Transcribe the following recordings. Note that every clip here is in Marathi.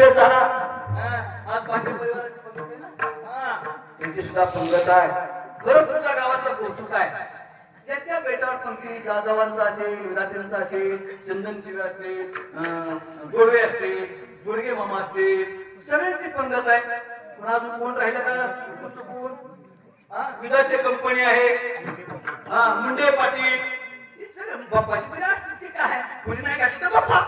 बेत झाला त्यांची सुद्धा पंगत आहे. खरं तुझ्या गावाचं कौतुक आहे. त्याच्या बेटावर पंक्ती जाधवांचा असेल विधात्यांचा असेल चंदन शिवे असतील जोडवे असते जोडगे मामा असते सगळ्यांची पंगत आहे. पुन्हा अजून कोण राहिलं का? चुकून विधाते कंपनी आहे. हा मुंडे पाटील. बाप्पाची तरी असतील की काय? कोणी नाही गाठली तर बाप्पा.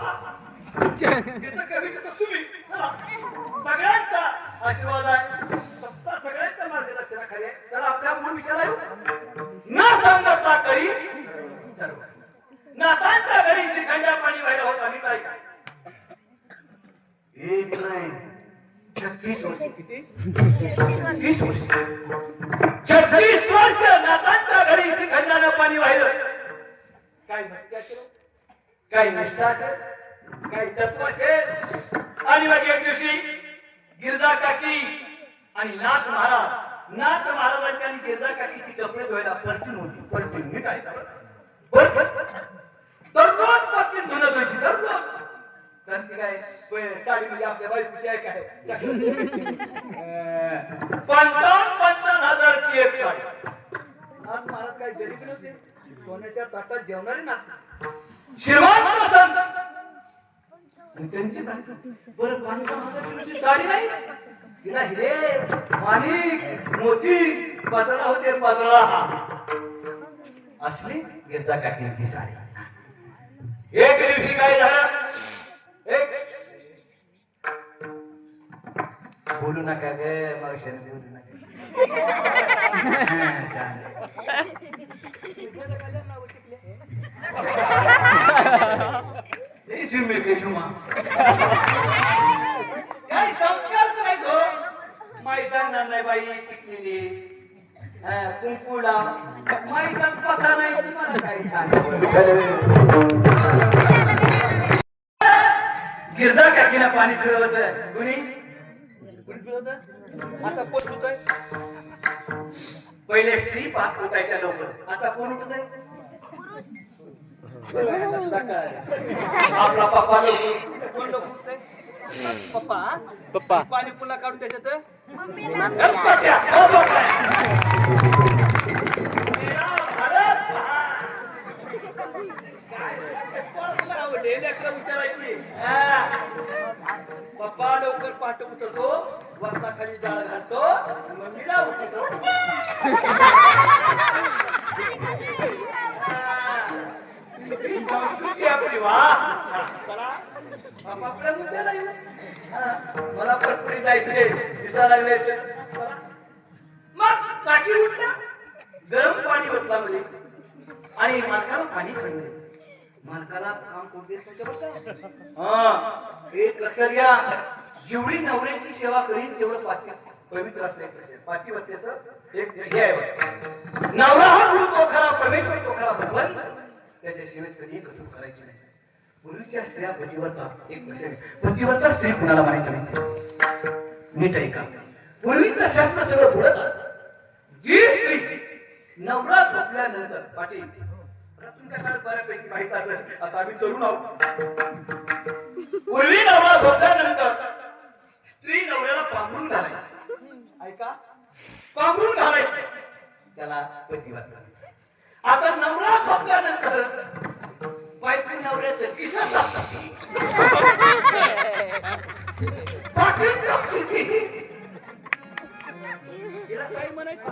तुम्ही. सगळ्यांचा आशीर्वाद आहे. सत्ता सगळ्यांच्या मार्गदर्शनाखाली आहे. चला आपल्या मूळ विषयाला न सांगता करी नातांच्या घरी श्रीखंडा पाणी व्हायला होता. मी काय एक नाही. छत्तीस वर्ष. किती? छत्तीस वर्ष. छत्तीस वर्ष नातांच्या घरी श्रीखंडानं पाणी वाहिलं काय काही निष्ठा असेल? काही तत्व असेल? आणि मग एक दिवशी गिरजा काकी आणि नाथ महाराज नाथ महाराजांची आणि गिरजा काकीची कपडे धुवायला परतून होती. परतून नीट आहे का बरं? बरं? दररोज परतून धुणं धुवायची दररोज. कारण ती काय साडी म्हणजे आपल्या बायकोची आहे काय? अं, पंचावन्न पंचावन्न हजारची एक साडी. नाथ महाराज काय गरीब नव्हते. सोन्याच्या ताटात जेवणारे नाथ श्रीमंत संत. आणि त्यांची? बरं नुसती साडी नाही? तिला हिरे माणिक मोती पातळा होते पातळा. असली गिरजा काकींची साडी. एक दिवशी काय झालं. एक. बोलू नका गे मावशाने बोलू नका. हा, चालेल. झुमा. काय संस्कारच नाही तो माई सांगणार नाही बाई टिकलेली. हा, कुंकुला माईचा स्वतः नाही तुम्हाला काय सांग? गिरजा काकीला पाणी ठेवलं होतं कुणी? कुणी ठेवलं आता कोण होतोय पहिले स्त्री पाच उठायच्या लवकर. आता कोण उठत आपला पप्पा लवकर कोण लवकर पप्पा पप्पा पाणी पुन्हा काढून त्याच्यात विचारायची. पप्पा लवकर पाठ उचलतो वरता खाली जाळ घालतो मम्मीला उठतो ही संस्कृती आपली वा चला आपापल्या मुद्द्याला येऊ हा, मला पटपटी जायचंय दिसा लागले मग टाकी उठला. गरम पाणी ओतला मध्ये. आणि मालकाला पाणी खणले मालकाला काम कोण हा एक लक्षात घ्या. जेवढी नवऱ्याची सेवा करीन तेवढं पाठी पवित्र असते पाठीवत्याचं एक हे आहे नवरा हा गुरु तो खरा परमेश्वर तो खरा भगवान. त्याच्या सेवेत कधी कसून करायची नाही. पूर्वीच्या स्त्रिया पतिव्रता. एक कसे पतिव्रता स्त्री कुणाला म्हणायचं नाही नीट ऐका. पूर्वीचं शास्त्र सगळं बुडत जी स्त्री नवरा झोपल्यानंतर पाटील तुमच्या काळात बऱ्यापैकी माहीत असेल. आता आम्ही तरुण आहोत. पूर्वी नवरा झोपल्यानंतर स्त्री नवऱ्याला पांघरून घालायची. ऐका. पांघरून घालायची. त्याला पतिव्रता. आता नवरा झोपल्यानंतर बायको नवऱ्याचं. हिला काय म्हणायचं?